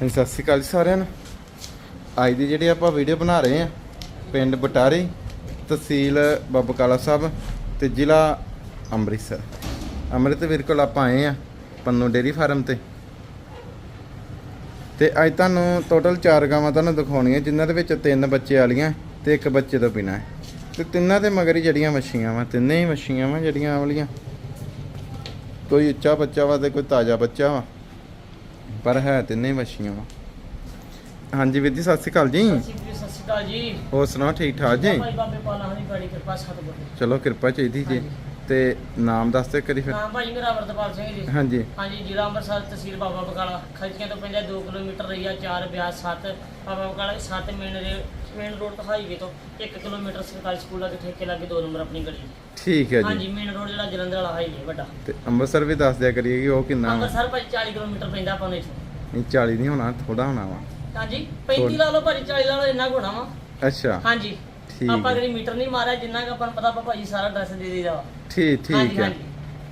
ਹਾਂਜੀ, ਸਤਿ ਸ਼੍ਰੀ ਅਕਾਲ ਜੀ ਸਾਰਿਆਂ ਨੂੰ। ਅੱਜ ਦੀ ਜਿਹੜੀ ਆਪਾਂ ਵੀਡੀਓ ਬਣਾ ਰਹੇ ਆ ਪਿੰਡ ਬਟਾਰੀ, ਤਹਿਸੀਲ ਬਾਬਾ ਕਾਲਾ ਸਾਹਿਬ ਤੇ ਜ਼ਿਲ੍ਹਾ ਅੰਮ੍ਰਿਤਸਰ। ਅੰਮ੍ਰਿਤਵੀਰ ਕੋਲ ਆਪਾਂ ਆਏ ਆ ਪੰਨੂ ਡੇਰੀ ਫਾਰਮ ਤੇ। ਤੇ ਅੱਜ ਤੁਹਾਨੂੰ ਟੋਟਲ 4 ਗਾਵਾਂ ਤੁਹਾਨੂੰ ਦਿਖਾਉਣੀਆਂ, ਜਿਨ੍ਹਾਂ ਦੇ ਵਿੱਚ ਤਿੰਨ ਬੱਚੇ ਵਾਲੀਆਂ ਤੇ ਇੱਕ ਬੱਚੇ ਤੋਂ ਬਿਨਾਂ ਹੈ। ਤੇ ਤਿੰਨਾਂ ਦੇ ਮਗਰ ਹੀ ਜਿਹੜੀਆਂ ਮੱਛੀਆਂ ਵਾ, ਤਿੰਨੇ ਹੀ ਮੱਛੀਆਂ ਵਾ ਜਿਹੜੀਆਂ ਆਹ ਵਾਲੀਆਂ। ਕੋਈ ਉੱਚਾ ਬੱਚਾ ਵਾ ਤੇ ਕੋਈ ਤਾਜ਼ਾ ਬੱਚਾ ਵਾ। ਪਰ ਹੈ ਤਿੰਨੇ ਹੀ ਮੱਛੀਆਂ ਵਾ ਹਾਂਜੀ ਵੀਰ ਜੀ ਸਤਿ ਸ਼੍ਰੀ ਅਕਾਲ ਜੀ। ਸਤਿ ਸ਼੍ਰੀ ਅਕਾਲ ਜੀ ਹੋਰ ਸੁਣਾਓ ਠੀਕ ਠਾਕ ਜੀ? ਭਾਈ ਬਾਬੇ ਪਾਲਾ ਹਰੀ ਬੜੀ ਕਿਰਪਾ ਸਤਿਗੁਰ ਦੀ। ਚਲੋ ਕਿਰਪਾ ਚਾਹੀਦੀ ਜੀ। ਤੇ ਨਾਮ ਦੱਸ ਦਿਓ ਕਰੀ ਫਿਰ। ਨਾਮ ਭਾਈ ਮੇਰਾ ਅਮਰਤਪਾਲ ਸਿੰਘ ਜੀ। ਹਾਂਜੀ। ਹਾਂਜੀ ਜ਼ਿਲ੍ਹਾ ਅੰਮ੍ਰਿਤਸਰ ਤਹਿਸੀਲ ਬਾਬਾ ਬਕਾਲਾ। ਖਰਚੀਆਂ ਤੋਂ ਪੈਂਦਾ 2 kilometre Raiya 4 Beas 7 Baba Bakala 7 main main road ਤੋਂ ਹਾਈਵੇ ਤੋਂ 1 ਕਿਲੋਮੀਟਰ ਸਰਕਾਰੀ ਸਕੂਲ ਆ ਠੇਕੇ ਲਾਗੇ 2 ਨੰਬਰ ਆਪਣੀ ਗਲੀ ਠੀਕ ਹੈ ਜੀ। ਹਾਂਜੀ ਮੇਨ ਰੋਡ ਜਿਹੜਾ ਜਲੰਧਰ ਵਾਲਾ ਹਾਈਵੇ ਵੱਡਾ। ਤੇ ਅੰਮ੍ਰਿਤਸਰ ਵੀ ਦੱਸ ਦਿਆ ਕਰੀਏ ਕਿ ਉਹ ਕਿੰਨਾ ਅੰਮ੍ਰਿਤਸਰ ਭਾਈ 40 ਕਿਲੋਮੀਟਰ ਪੈਂਦਾ ਆਪਾਂ ਨੂੰ ਨਹੀਂ 40 ਨਹੀਂ ਹੋਣਾ ਥੋੜਾ ਹੋਣਾ ਵਾ। ਹਾਂਜੀ 35 ਲਾ ਲਓ ਭਾਜੀ 40 ਲਾ ਲਓ ਇੰਨਾ ਹੋਣਾ ਵਾ। ਅੱਛਾ। ਹਾਂਜੀ। ਠੀਕ ਆਪਾਂ ਹੈ। ਕਦੀ ਮੀਟਰ ਨਹੀਂ ਮਾਰਿਆ ਜਿੰਨਾ ਕੁ ਆਪਾਂ ਨੂੰ ਪਤਾ ਆਪਾਂ ਭਾਜੀ ਸਾਰਾ ਐਡਰੈਸ ਦੇ ਦੇਈਦਾ ਵਾ। ਠੀਕ ਠੀਕ ਹਾਂਜੀ ਹੈ। ਹਾਂਜੀ।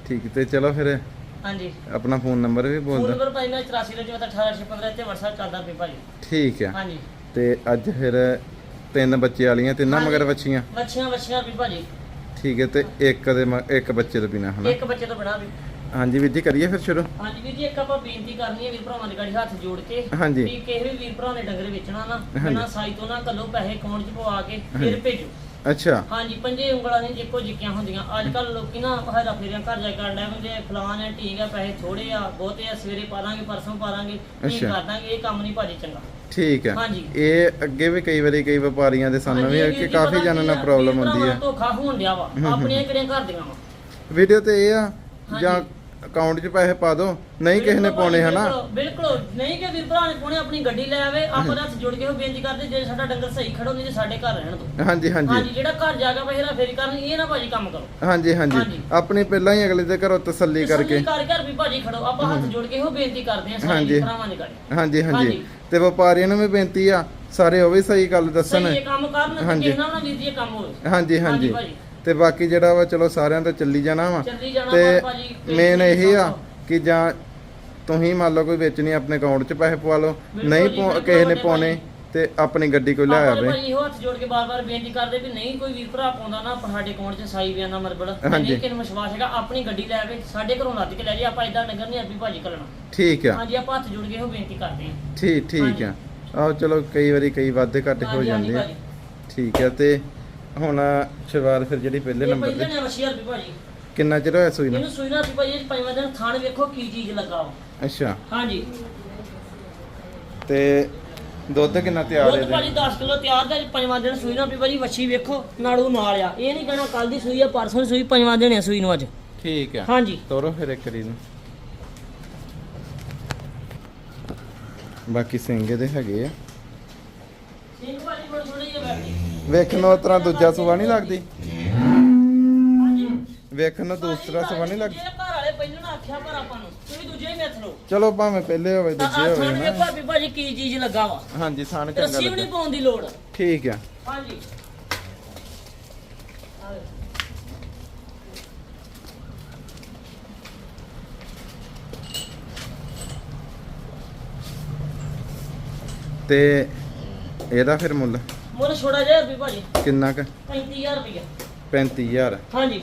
ਠੀਕ ਤੇ ਚਲੋ ਫਿਰ ਹਾਂਜੀ। ਆਪਣਾ ਫੋਨ ਨੰਬਰ ਵੀ ਬੋਲ ਦਿਓ। ਨੰਬਰ ਭਾਈ ਮੇਰਾ 84 ਦੇ 1815 ਤੇ WhatsApp ਚੱਲਦਾ ਪਈ ਭਾਜੀ ਠੀਕ ਹੈ। ਹਾਂਜੀ। ਤੇ ਅੱਜ ਫਿਰ ਤਿੰਨ ਬੱਚੇ ਵਾਲੀਆਂ ਤਿੰਨਾਂ ਹਾਂਜੀ। ਮਗਰ ਬੱਚੀਆਂ ਬੱਚੀਆਂ ਬੱਚੀਆਂ ਵੀ ਭਾਜੀ। ਠੀਕ ਹੈ ਤੇ ਇੱਕ ਦੇ ਮ- ਇੱਕ ਬੱਚੇ ਤੋਂ ਬਿਨਾ ਹਨਾ? ਇੱਕ ਬੱਚੇ ਤੋਂ ਬਣਾ ਵੀ। ਹਾਂਜੀ ਵੀਰ ਜੀ ਕਰੀਏ ਫਿਰ ਸ਼ੁਰੂ ਹਾਂਜੀ ਵੀਰ ਜੀ ਇੱਕ ਆਪਾਂ ਬੇਨਤੀ ਕਰਨੀ ਹੈ ਵੀਰ ਭਰਾਵਾਂ ਦੇ ਗਾੜੀ ਹੱਥ ਜੋੜ ਕੇ ਹਾਂਜੀ। ਵੀ ਕਿਸੇ ਵੀ ਵੀਰ ਭਰਾ ਨੇ ਡੰਗਰ ਵੇਚਣਾ ਨਾ। ਬਿਨਾਂ ਸਾਈ ਤੋਂ ਨਾ ਕੱਲੋ ਪੈਸੇ ਅਕਾਊਂਟ 'ਚ ਪਵਾ ਕੇ ਫਿਰ। ਭੇਜੋ ਅੱਛਾ ਹਾਂਜੀ ਪੰਜੇ ਉਂਗਲਾਂ ਨਹੀਂ ਜਿੱਕੋ ਜਿੱਕੀਆਂ ਹੁੰਦੀਆਂ ਅੱਜ ਕੱਲ ਲੋਕੀ ਨਾ ਹੈਰਾ ਫੇਰੀਆਂ ਘਰ ਜਾ ਕੇ ਕਰਨ ਲੱਗ ਆ, ਫਲਾਨ ਹੈ ਠੀਕ ਹੈ ਪੈਸੇ ਥੋੜੇ ਆ ਬਹੁਤੇ ਆ ਸਵੇਰੇ ਪਾ ਦਾਂਗੇ ਪਰਸੋਂ ਪਾ ਦਾਂਗੇ ਨਹੀਂ ਅੱਛਾ। ਕਰ ਦਾਂਗੇ ਇਹ ਕੰਮ ਨਹੀਂ ਭਾਜੀ ਚੰਗਾ ਠੀਕ ਹੈ ਹਾਂਜੀ। ਇਹ ਅੱਗੇ ਵੀ ਕਈ ਵਾਰੀ ਕਈ ਵਪਾਰੀਆਂ ਦੇ ਸਾਹਮਣੇ ਵੀ ਕਿ ਵੀਰ ਜੀ, ਕਾਫੀ ਪਤਾ ਜਨਾਂ ਕੀ ਨਾਲ ਆ, ਪ੍ਰੋਬਲਮ ਵੀਰ ਹੁੰਦੀ ਭਰਾਵਾਂ ਹੈ ਧੋਖਾ ਹੋਣ ਡਿਆ ਵਾ ਆਪਣੀਆਂ ਕਿਹੜੀਆਂ ਘਰ ਦੀਆਂ ਵਾ ਵੀਡੀਓ ਤੇ ਇਹ ਆ ਜਾਂ ਹਾਂਜੀ। ਅਕਾਊਂਟ 'ਚ ਪੈਸੇ ਪਾ ਦਿਓ ਨਹੀਂ ਕਿਸੇ ਨੇ ਪਾਉਣੇ ਹਨਾ? ਬਿਲਕੁਲ, ਨਹੀਂ ਕਿ ਵੀਰ ਭਰਾ ਨੇ ਪਾਉਣੇ ਆਪਣੀ ਗੱਡੀ ਲੈ ਆਵੇ ਆਪਾਂ ਹੱਥ ਜੋੜ ਕੇ ਉਹ ਬੇਨਤੀ ਕਰਦੇ ਜੇ ਸਾਡਾ ਡੰਗਰ ਸਹੀ ਖੜੋ ਨਹੀਂ ਤੇ ਸਾਡੇ ਘਰ ਰਹਿਣ ਦੋ ਹਾਂਜੀ ਹਾਂਜੀ। ਹਾਂਜੀ ਜਿਹੜਾ ਘਰ ਜਾ ਕੇ ਪਹਿਲਾਂ ਫੇਰੀ ਕਰਨ ਇਹ ਨਾ ਭਾਜੀ ਕੰਮ ਕਰੋ। ਹਾਂਜੀ ਹਾਂਜੀ। ਹਾਂਜੀ। ਆਪਣੀ ਪਹਿਲਾਂ ਹੀ ਅਗਲੇ ਦੇ ਘਰੋਂ ਤਸੱਲੀ ਕਰਕੇ। ਕਰ ਕਰ ਵੀ ਭਾਜੀ ਖੜੋ ਆਪਾਂ ਹੱਥ ਜੋੜ ਕੇ ਉਹ ਬੇਨਤੀ ਕਰਦੇ ਹਾਂ ਸਾਰੇ ਹਾਂਜੀ। ਵੀਰ ਭਰਾਵਾਂ ਦੇ ਗਾੜੀ ਹਾਂਜੀ ਹਾਂਜੀ। ਹਾਂਜੀ। ਤੇ ਵਪਾਰੀਆਂ ਨੂੰ ਵੀ ਬੇਨਤੀ ਆ ਸਾਰੇ ਉਹ ਵੀ ਸਹੀ ਗੱਲ ਦੱਸਣ। ਸਹੀ ਇਹ ਕੰਮ ਕਰਨ ਤੇ ਹਾਂਜੀ। ਕਿਸੇ ਨਾਲ ਨਾ ਵੀਰ ਜੀ ਇਹ ਕੰਮ ਹੋਵੇ ਹਾਂਜੀ। ਹਾਂਜੀ ਭਾਜੀ। ਤੇ ਬਾਕੀ ਜਿਹੜਾ ਵਾ ਚਲੋ ਸਾਰਿਆਂ ਦਾ ਚੱਲੀ ਜਾਣਾ ਵਾ ਚੱਲੀ ਜਾਣਾ ਤੇ ਵਾ ਭਾਜੀ ਮੇਨ ਬੇਨਤੀ ਇਹ ਆ। ਕਿ ਜਾਂ ਤੁਸੀਂ ਮੰਨ ਲਓ ਕੋਈ ਵੇਚਣੀ ਆਪਣੇ ਅਕਾਊਂਟ 'ਚ ਪੈਸੇ ਪਵਾ ਲਓ ਬਿਲਕੁਲ ਨਹੀਂ ਜੀ, ਪਵਾ- ਬਿਲਕੁਲ ਕਿਸੇ ਨੇ ਪਾਉਣੇ। ਤੇ ਆਪਣੀ ਗੱਡੀ ਕੋਈ ਲੈ ਆਪਾਂ ਆਵੇ ਭਾਜੀ ਇਹੋ ਹੱਥ ਜੋੜ ਕੇ ਬਾਰ-ਬਾਰ ਬੇਨਤੀ ਕਰਦੇ ਵੀ ਨਹੀਂ ਕੋਈ ਵੀਰ ਭਰਾ ਪਾਉਂਦਾ ਨਾ ਸਾਡੇ ਅਕਾਊਂਟ 'ਚ ਸਾਈ ਬਿਆਨਾ ਮਰਬਲ ਹਾਂਜੀ। ਨਹੀਂ ਕਿਨ ਵਿਸ਼ਵਾਸ ਹੈਗਾ ਆਪਣੀ ਗੱਡੀ ਲੈ ਆਵੇ ਸਾਡੇ ਘਰੋਂ ਲੱਦ ਕੇ ਲੈ ਜੇ ਆਪਾਂ ਇਦਾਂ ਨਗਰ ਨਹੀਂ ਅਰਬੀ ਭਾਜੀ ਕਰਨਾ ਠੀਕ ਆ ਹਾਂਜੀ ਆਪਾਂ ਹੱਥ ਜੋੜ ਕੇ ਇਹੋ ਬੇਨਤੀ ਕਰਦੇ ਹਾਂ ਠੀਕ ਠੀਕ। ਆ ਆਹੋ ਚਲੋ ਕਈ ਵਾਰੀ ਕਈ ਵਾਧੇ ਘਾਟੇ ਹੋ ਹਾਂਜੀ, ਹਾਂਜੀ ਜਾਂਦੇ ਆ ਭਾਜੀ। ਠੀਕ ਆ ਤੇ ਹੁਣ ਸ਼ੁਰੂਆਤ ਫਿਰ ਜਿਹੜੀ ਪਹਿਲੇ ਨੰਬਰ ਤੇ। ਨੇ ਵਸ਼ੀਰ ਵੀ ਭਾਜੀ। ਕਿੰਨਾ ਚਿਰ ਹੋਇਆ ਸੂਈ ਨੂੰ ਇਹਨੂੰ ਸੂਈ ਨਾ ਵੀ ਭਾਜੀ ਪੰਜਵਾਂ ਦਿਨ ਥਾਣ ਵੇਖੋ ਕੀ ਚੀਜ਼ ਲੱਗਾ ਵਾ। ਅੱਛਾ। ਹਾਂਜੀ। ਤੇ ਦੁੱਧ ਕਿੰਨਾ ਤਿਆਰ ਦੁੱਧ ਹੈ ਭਾਜੀ 10 ਕਿਲੋ ਤਿਆਰ ਦਾ ਪੰਜਵਾਂ ਦਿਨ ਸੂਈ ਨਾ ਵੀ ਭਾਜੀ ਵੱਛੀ ਵੇਖੋ ਨਾੜੂ ਨਾਲ ਆ। ਇਹ ਨਹੀਂ ਕਹਿਣਾ ਕੱਲ ਦੀ ਸੂਈ ਆ ਪਰਸੋਂ ਦੀ ਸੂਈ ਪੰਜਵਾਂ ਦਿਨ ਆ ਸੂਈ ਨੂੰ ਅੱਜ। ਠੀਕ ਆ। ਹਾਂਜੀ। ਤੋਰੋ ਫਿਰ ਇੱਕ ਰੀ ਨੂੰ ਬਾਕੀ ਸਿੰਘ ਦੇ ਹੈਗੇ ਆ ਸਿੰਘ ਭਾਜੀ ਬੜੇ ਥੋੜੇ ਜਿਹੇ ਬੈਠੇ ਵੇਖਣ ਨੂੰ ਉਸ ਤਰ੍ਹਾਂ ਦੂਜਾ ਸੁਆ ਨਹੀਂ ਲੱਗਦੀ। ਵੇਖਣ ਨੂੰ ਦੂਸਰਾ ਸੁਆ ਨਹੀਂ ਲੱਗਦੀ। ਘਰ ਵਾਲੇ ਪਹਿਲਾਂ ਨਾ ਆਖਿਆ ਪਰ ਆਪਾਂ ਨੂੰ ਤੁਸੀਂ ਦੂਜੇ ਹੀ ਮਿੱਥ ਲਓ। ਚਲੋ ਭਾਵੇਂ ਪਹਿਲੇ ਹੋਵੇ ਦੂਜੇ ਹੋਵੇ ਨਾ। ਵੀ ਭਾਜੀ ਕੀ ਚੀਜ਼ ਲੱਗਾ ਵਾ? ਹਾਂਜੀ ਥਾਣ ਚੰਗਾ ਰੱਸੀ ਵੀ ਨਹੀਂ ਲੱਗਾ ਪਾਉਣ ਦੀ ਲੋੜ। ਠੀਕ ਆ। ਹਾਂਜੀ। ਤੇ ਇਹਦਾ ਫਿਰ ਮੁੱਲ? ਮੁੱਲ ਛੋੜਾ ਜਿਹਾ ਵੀ ਭਾਜੀ। ਕਿੰਨਾ ਕ? 35000 ਰੁਪਇਆ 35000 ਹਾਂਜੀ।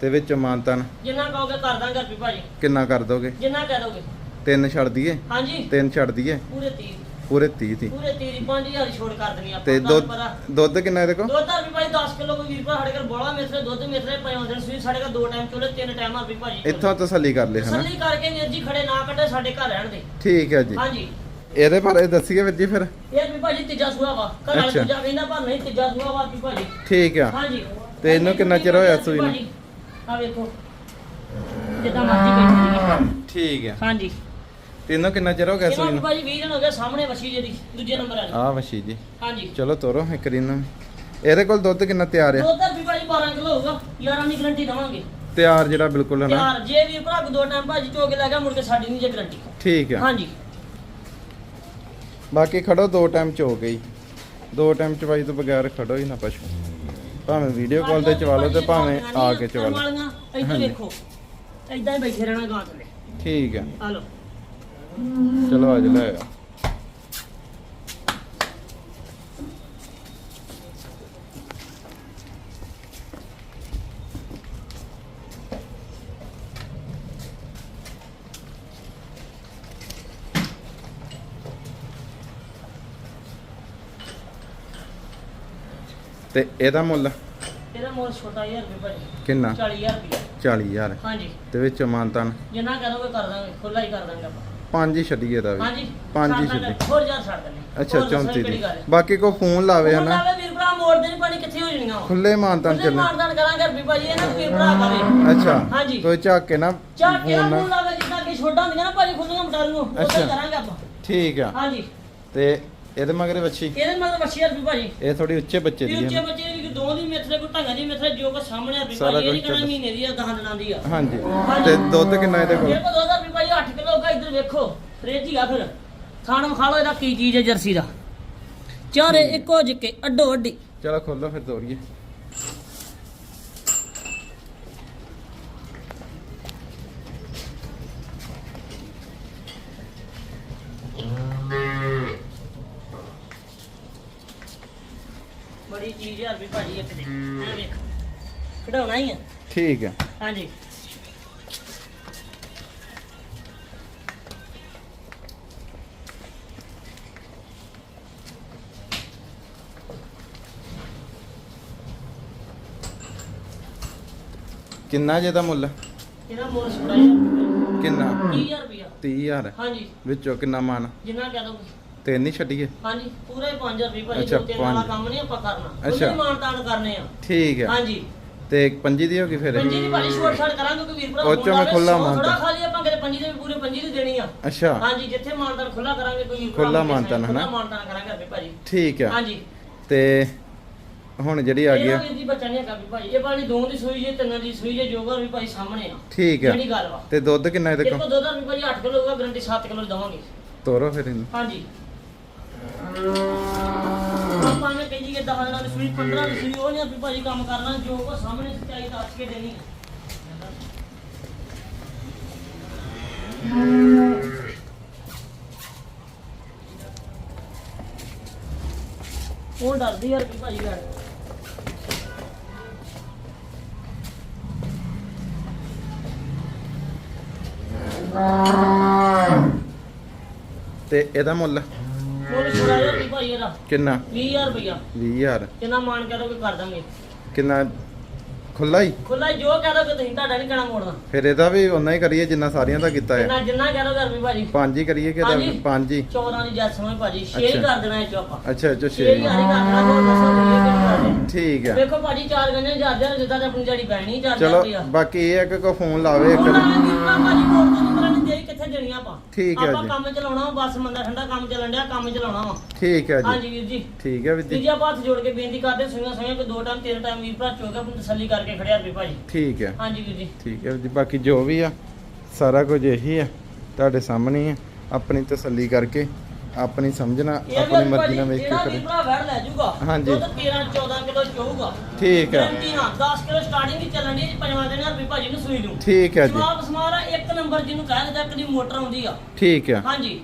ਤੇ ਵਿੱਚ ਮਾਨਤਨ ਜਿੰਨਾ ਕਹੋਗੇ ਕਰ ਦਾਂਗੇ ਵੀ ਭਾਜੀ। ਕਿੰਨਾ ਕਰ ਦੋਗੇ? ਜਿੰਨਾ ਕਹਿ ਦੋਗੇ। ਤਿੰਨ ਛੱਡ ਦਈਏ? ਹਾਂਜੀ। ਤਿੰਨ ਛੱਡ ਦਈਏ? ਪੂਰੇ 30 ਪੂਰੇ 30 ਦੀ। ਪੂਰੇ 30 5000 ਦੀ ਛੋੜ ਕਰ ਦੇਣੀ ਆਪਾਂ ਤੇ ਦੁੱਧ। ਦੁੱਧ ਕਿੰਨਾ ਇਹਦੇ ਕੋਲ? ਦੁੱਧ ਦਾ ਵੀ ਭਾਈ 10 ਕਿਲੋ ਕੋਈ ਵੀਰ ਸਾਡੇ ਕੋਲ ਬੋਲਾ ਮਿਸਰੇ ਦੁੱਧ ਮਿਸਰੇ ਪਏ ਹੁੰਦੇ ਨੇ। ਸੂਈ ਸਾਡੇ ਕੋਲ ਦੋ ਟਾਈਮ ਚੋਲੇ ਤਿੰਨ ਟਾਈਮ ਆ ਵੀ ਭਾਜੀ। ਇੱਥੋਂ ਤਸੱਲੀ ਕਰ ਲੈ ਹਨਾ? ਤਸੱਲੀ ਕਰਕੇ ਵੀਰ ਜੀ ਖੜੇ ਨਾ ਕੱਢੇ ਸਾਡੇ ਘਰ ਰਹਿਣ ਦੇ। ਠੀਕ ਹੈ ਜੀ। ਹਾਂਜੀ। ਇਹਦੇ ਬਾਰੇ ਦੱਸੀਏ ਵੀਰ ਜੀ ਫਿਰ। ਇਹ ਵੀ ਭਾਜੀ ਤੀਜਾ ਸੂਆ ਵਾ ਘਰ ਵਾਲੇ ਅੱਛਾ। ਤੀਜਾ ਕਹਿੰਦਾ ਪਰ ਨਹੀਂ ਤੀਜਾ ਸੂਆ ਵਾ ਵੀ ਭਾਜੀ। ਠੀਕ ਆ। ਹਾਂਜੀ। ਤੇ ਇਹਨੂੰ ਕਿੰਨਾ ਚਿਰ ਹੋਇਆ ਸੂਈ ਨੂੰ? ਭਾਜੀ, ਆ ਵੇਖੋ। ਜਿੱਦਾਂ ਮਰਜ਼ੀ ਬੈਠੀ ਠੀਕ ਆ। ਹਾਂਜੀ। ਤੈਨੂੰ ਕਿੰਨਾ ਚਿਰ ਹੋ ਗਿਆ ਇਹਨਾਂ ਸੂਈ ਨੂੰ ਨੂੰ? ਭਾਜੀ 20 ਦਿਨ ਹੋ ਗਏ ਸਾਹਮਣੇ ਵਸੀ ਜਿਹੜੀ ਦੂਜੇ ਨੰਬਰ ਵਾਲੀ। ਆ ਵਸ਼ੀ ਜੀ। ਹਾਂਜੀ। ਚਲੋ ਤੋਰੋ ਇੱਕ ਰੀ ਨੂੰ ਇਹਦੇ ਕੋਲ ਦੁੱਧ ਕਿੰਨਾ ਤਿਆਰ ਆ? ਦੁੱਧ ਵੀ ਭਾਜੀ 12 ਕਿਲੋ ਹੋਊਗਾ 11 ਦੀ ਗਰੰਟੀ ਦਵਾਂਗੇ। ਤਿਆਰ ਜਿਹੜਾ ਬਿਲਕੁਲ ਹਨਾ ਯਾਰ ਜੇ ਵੀ ਭਰਾ ਕੋ ਦੋ ਟਾਈਮ ਭਾਜੀ ਚੋ ਕੇ ਲੈ ਗਿਆ ਮੁੜ ਕੇ ਸਾਡੀ ਨਹੀਂ ਜੇ ਗਰੰਟੀ ਠੀਕ ਆ। ਹਾਂਜੀ। ਬਾਕੀ ਖੜੋ ਦੋ ਟਾਈਮ ਚ ਹੋ ਗਈ। ਦੋ ਟਾਈਮ ਚਵਾਈ ਤੋਂ ਬਗੈਰ ਖੜੋ ਹੀ ਨਾ ਪਸ਼ੂ। ਭਾਵੇਂ ਵੀਡੀਓ ਕਾਲ ਤੇ ਚਵਾ ਲਓ ਤੇ ਭਾਵੇਂ ਆ ਕੇ ਚਵਾ ਲਓ। ਹਾਂਜੀ। ਵੇਖੋ ਏਦਾਂ ਹੀ ਬੈਠੇ ਰਹਿਣਾ ਗਾਂ ਥੱਲੇ। ਠੀਕ ਆ ਆ ਲਓ। ਚਲੋ ਅੱਜ ਲੈ ਆ ਤੇ ਇਹਦਾ ਮੁੱਲ? ਇਹਦਾ ਮੁੱਲ ਛੋਟਾ ਜਿਹਾ ਰੁਪਏ ਭਾਜੀ। ਕਿੰਨਾ? 40000 ਰੁਪਏ। 40000 ਹਾਂਜੀ। ਤੇ ਵਿੱਚ ਮਾਨਤਾਨ? ਜਿੰਨਾ ਕਹਦੋਗੇ ਕਰ ਦਾਂਗੇ ਖੁੱਲਾ ਹੀ ਕਰ ਦਾਂਗੇ ਆਪਾਂ। ਪੰਜ ਹੀ ਛੱਡੀਏ ਦਾ ਵੀ। ਹਾਂਜੀ। ਪੰਜ ਹੀ ਛੱਡ। ਹੋਰ ਯਾਰ ਛੱਡ ਦਿੰਦੇ। ਅੱਛਾ ਹੋਰ ਦੱਸੋ 34 ਕਿਹੜੀ ਦੀ? ਬਾਕੀ ਕੋ ਫੋਨ ਲਾਵੇ ਹਨਾ? ਲਾਵੇ ਵੀਰ ਭਰਾ ਮੋੜ ਦੇ ਨਹੀਂ ਪਾਣੀ ਕਿੱਥੇ ਹੋ ਜਣੀਆਂ ਵਾ ਖੁੱਲੇ ਮਾਨਤਾਨ ਚੱਲੇ ਮਾਰਦਾਨ ਕਰਾਂਗੇ ਰੁਪਏ ਭਾਜੀ ਇਹਨਾਂ ਨੂੰ ਵੀਰ ਭਰਾ ਕਰੇ। ਅੱਛਾ। ਹਾਂਜੀ। ਕੋਈ ਝਾਕ ਕੇ ਨਾ ਫੋਨ ਮੂੰਹ ਨਾ ਲਾਵੇ ਜਿੱਦਾਂ ਕਿ ਛੋਟਾ ਹੁੰਦੀਆਂ ਨਾ ਭਾਜੀ ਖੁੱਲੀਆਂ ਮਟਾਲ ਉਹ। ਕਰਾਂਗੇ ਆਪਾਂ। ਠੀਕ ਆ। ਹਾਂਜੀ। ਤੇ ਇਹਦੇ ਮਗਰੇ ਵੱਛੀ? ਇਹਦੇ ਮਤਲਬ ਅੱਛੀ ਰੁਪਏ ਭਾਜੀ। ਇਹ ਥੋੜੀ ਉੱਚੇ ਬੱਚੇ ਦੀ ਉੱਚੇ ਹੈ ਬੱਚੇ ਦੀ ਦੋ ਦੀ ਮਿੱਥਲੇ ਕੋ ਢੰਗਾ ਦੀ ਮਿੱਥਲੇ ਜੋ ਕੋ ਸਾਹਮਣੇ ਆ ਸਾਰਾ ਭਾਜੀ ਇਹ ਨਹੀਂ ਕੁਛ ਕਹਿਣਾ ਚੱਲ- ਮਹੀਨੇ ਦੀ ਆ ਦਹਾਂ ਦਿਨਾਂ ਦੀ ਆ। ਹਾਂਜੀ। ਤੇ ਦੁੱਧ ਕਿੰਨਾ ਇਹਦੇ ਇਹ ਕੋਲ ਕੋ 2000 ਰੁਪਏ ਭਾਜੀ 8 ਕਿਲੋ ਹੋਗਾ ਇੱਧਰ ਵੇਖੋ ਫ੍ਰਿਜ ਹੀ ਆ ਫਿਰ। ਖਾਣ ਖਾ ਲਓ ਇਹਦਾ ਕੀ ਚੀਜ਼ ਹੈ ਜਰਸੀ ਦਾ। ਚਾਰੇ ਇੱਕੋ ਜਿੱਕੇ ਅੱਡੋ ਅੱਡੀ। ਚਲੋ ਖੋਲੋ ਫਿਰ ਤੋਰੀਏ। ਬੜੀ ਚੀਜ਼ ਆ ਵੀ ਭਾਜੀ ਇੱਕ ਦੇ। ਇਹ ਵੇਖ। ਖਡਾਉਣਾ ਹੀ ਆ। ਠੀਕ ਹਾਂਜੀ। ਕਿੰਨਾ ਜੇ ਦਾ ਮੁੱਲ? ਇਹਦਾ ਮੁੱਲ ਕਿੰਨਾ? 30000 ਰੁਪਇਆ। 30000 ਹਾਂਜੀ। ਵਿੱਚੋਂ ਕਿੰਨਾ ਮਾਨ? ਜਿੰਨਾ ਕਹਿ ਦੋ ਤਿੰਨ ਹੀ ਛੱਡੀਏ? ਹਾਂਜੀ ਪੂਰੇ 5000 ਰੁਪਏ ਭਾਜੀ ਅੱਛਾ, ਦੋ ਤਿੰਨ ਵਾਲਾ ਪੰਜ। ਕੰਮ ਨਹੀਂ ਆਪਾਂ ਕਰਨਾ। ਅੱਛਾ। ਉਹਦੇ ਮਾਨਤਾਨ ਕਰਨੇ ਆ। ਠੀਕ ਆ। ਹਾਂਜੀ। ਤੇ ਪੰਜੀ ਦੀ ਹੋ ਗਈ ਫਿਰ? ਪੰਜੀ ਦੀ ਭਾਜੀ ਛੋਟ ਛਾੜ ਕਰਾਂਗੇ ਕਿ ਵੀਰ ਭਰਾ ਉਹ 'ਚੋਂ ਮੈਂ ਖੁੱਲ੍ਹਾ ਥੋੜਾ ਮਾਨਤਾਨ। ਖਾਲੀ ਆਪਾਂ ਕਿਤੇ ਪੰਜੀ ਦੇ ਵੀ ਪੂਰੇ ਪੰਜੀ ਦੀ ਦੇਣੀ ਆ। ਅੱਛਾ। ਹਾਂਜੀ ਜਿੱਥੇ ਮਾਨਤਾਨ ਖੁੱਲਾ ਕਰਾਂਗੇ ਕੋਈ ਵੀਰ ਭਰਾ ਖੁੱਲ੍ਹਾ ਮੰਗੇ ਮਾਨਤਾਨ, ਖੁੱਲ੍ਹਾ ਹਨਾ? ਮਾਨਤਾਨ ਕਰਾਂਗੇ ਰੁਪਏ ਭਾਜੀ ਠੀਕ ਆ। ਹਾਂਜੀ। ਤੇ ਹੁਣ ਜਿਹੜੀ ਆ ਗਈ ਇਹ ਆ, ਵੀਰ ਦੀ ਬੱਚਾ ਨਹੀਂ ਹੈਗਾ ਵੀ ਭਾਜੀ ਇਹ ਭਾਜੀ ਦੋ ਦੀ ਸੂਈ ਜੇ ਤਿੰਨ ਦੀ ਸੂਈ ਜੇ ਜੋਗਾ ਵੀ ਭਾਈ ਸਾਹਮਣੇ ਆ। ਠੀਕ ਆ। ਜਿਹੜੀ ਗੱਲ ਵਾ। ਤੇ ਦੁੱਧ ਕਿੰਨਾ ਇਹਦੇ ਦੇਖੋ ਕੋਲ? ਦੁੱਧ ਵੀ ਭਾਜੀ 8 ਕਿਲੋ ਹੋਊਗਾ ਗਰੰਟੀ 7 ਕਿਲੋ ਦਵਾਂਗੇ। ਤੋਰੋ ਫਿਰ ਇਹਨੂੰ। ਹਾਂਜੀ। ਆਪਾਂ ਨੇ ਕਹੀ ਕਿ 10 ਦਿਨਾਂ ਦੀ ਸੂਈ 15 ਦੀ ਸੂਈ ਉਹ ਨਹੀਂ ਵੀ ਭਾਜੀ ਕੰਮ ਕਰਨਾ, ਜੋ ਕੋ ਸਾਹਮਣੇ ਸੱਚਾਈ ਦੱਸ ਕੇ ਦੇਣੀ ਉਹ ਡਰਦੀ ਯਾਰ ਵੀ ਭਾਜੀ ਲੜ ਤੇ ਇਹਦਾ ਮੁੱਲ? ਉਹ ਛੋੜਾ ਯਾਰ ਵੀ ਭਾਈ ਇਹਦਾ। ਕਿੰਨਾ? 20000 ਰੁਪਇਆ 20000 ਕਿੰਨਾ ਮਾਨ ਕਰੋਗੇ ਕਰ ਦਾਂਗੇ। ਕਿੰਨਾ? ਖੁੱਲਾ ਹੀ? ਖੁੱਲਾ ਜੋ ਕਹਿ ਦੋਗੇ ਤੁਸੀਂ ਤੁਹਾਡਾ ਨਹੀਂ ਕਹਿਣਾ ਮੋੜਨਾ। ਫਿਰ ਇਹਦਾ ਵੀ ਉਨਾ ਹੀ ਕਰੀਏ ਜਿੰਨਾ ਸਾਰੀਆਂ ਦਾ ਕੀਤਾ ਹੈ। ਜਿੰਨਾ ਜਿੰਨਾ ਕਹਿ ਦੋਗੇ ਰਵੀ ਭਾਜੀ। ਪੰਜ ਹੀ ਕਰੀਏ ਕਿ ਇਹਦਾ ਹਾਂਜੀ। ਪੰਜ ਹੀ? 14 ਦੀ ਜੱਜ ਸਮਝ ਭਾਜੀ। 6 ਅੱਛਾ। ਕਰ ਦੇਣਾ ਇਹ ਚ ਆਪਾਂ। ਅੱਛਾ ਅੱਛਾ 6 ਛੇ ਹਜ਼ਾਰ ਹੀ ਕਰ ਦੇਣਾ ਹੋਰ ਦੱਸੋ ਤੁਸੀਂ ਇਹ ਕਿਹੜੀ ਗੱਲ ਹੈ। ਠੀਕ ਆ ਵੇਖੋ ਭਾਜੀ ਚਾਰ ਗੰਨੇ ਹਜ਼ਾਰ ਹਜ਼ਾਰ ਜਿੱਦਾਂ ਤੇ ਆਪਣੀ ਜੜੀ ਪੈਣੀ ਚਾਰ ਚਲੋ ਬਾਕੀ ਇਹ ਹੈ ਕਿ ਕੋ ਫੋਨ ਲਾਵੇ ਇੱਕ। ਹੁਣ ਆਵੇਂ ਵੀਰ ਭਰਾ ਭਾਜੀ ਮੋੜ ਆਪਾਂ। ਠੀਕ ਹੈ ਆਪਾਂ ਜੀ। ਕੰਮ ਚਲਾਉਣਾ ਵਾ ਬਸ ਮੰਦਾ ਠੰਡਾ ਕੰਮ ਚੱਲਣ ਡਿਆ ਕੰਮ ਚਲਾਉਣਾ ਵਾ। ਠੀਕ ਹੈ ਜੀ। ਹਾਂਜੀ ਵੀਰ ਜੀ। ਠੀਕ ਹੈ ਵੀਰ ਵਿਧੀ ਜੀ ਆਪਾਂ ਹੱਥ ਜੋੜ ਕੇ ਬੇਨਤੀ ਕਰਦੇ ਸੁਣਿਆ ਸੁਣਿਆ ਕਿ ਦੋ ਟਾਈਮ ਤਿੰਨ ਟਾਈਮ ਵੀਰ ਭਰਾ ਚੋਗਾ ਆਪਣੀ ਤਸੱਲੀ ਕਰਕੇ ਖੜਿਆ ਰੁਪਏ ਭਾਜੀ ਠੀਕ ਹੈ। ਹਾਂਜੀ ਵੀਰ ਜੀ। ਠੀਕ ਹੈ ਜੀ ਬਾਕੀ ਜੋ ਵੀ ਆ ਸਾਰਾ ਕੁਝ ਇਹੀ ਆ ਤੁਹਾਡੇ ਸਾਹਮਣੇ ਹੀ ਆ ਆਪਣੀ ਤਸੱਲੀ ਕਰਕੇ ਆਪਣੀ ਸਮਝਣਾ ਆਪਣੀ ਮਰਜ਼ੀ ਨਾਲ ਵੇਖ ਕੇ ਕਰੇ। ਭਰਾ ਲੈ ਜਾਊਗਾ ਹਾਂਜੀ। ਦੁੱਧ 13 14 ਕਿਲੋ ਚੋਊਗਾ। ਠੀਕ ਹੈ। ਗਰੰਟੀ ਨਾਲ 10 ਕਿਲੋ ਸਟਾਰਟਿੰਗ ਹੀ ਚੱਲਣ ਦੀ ਪੰਜਵਾਂ ਦਿਨ ਰੁਪਏ ਭਾਜੀ ਨੂੰ ਸੂਈ ਨੂੰ। ਠੀਕ ਹੈ ਜੀ। ਜਵਾਬ ਸਮਾਰਾ ਇੱਕ ਨੰਬਰ ਜਿਹਨੂੰ ਕਹਿ ਦਿੰਦਾ ਕਦੀ ਮੋਟਰ ਆਉਂਦੀ ਆ। ਠੀਕ ਹੈ। ਹਾਂਜੀ।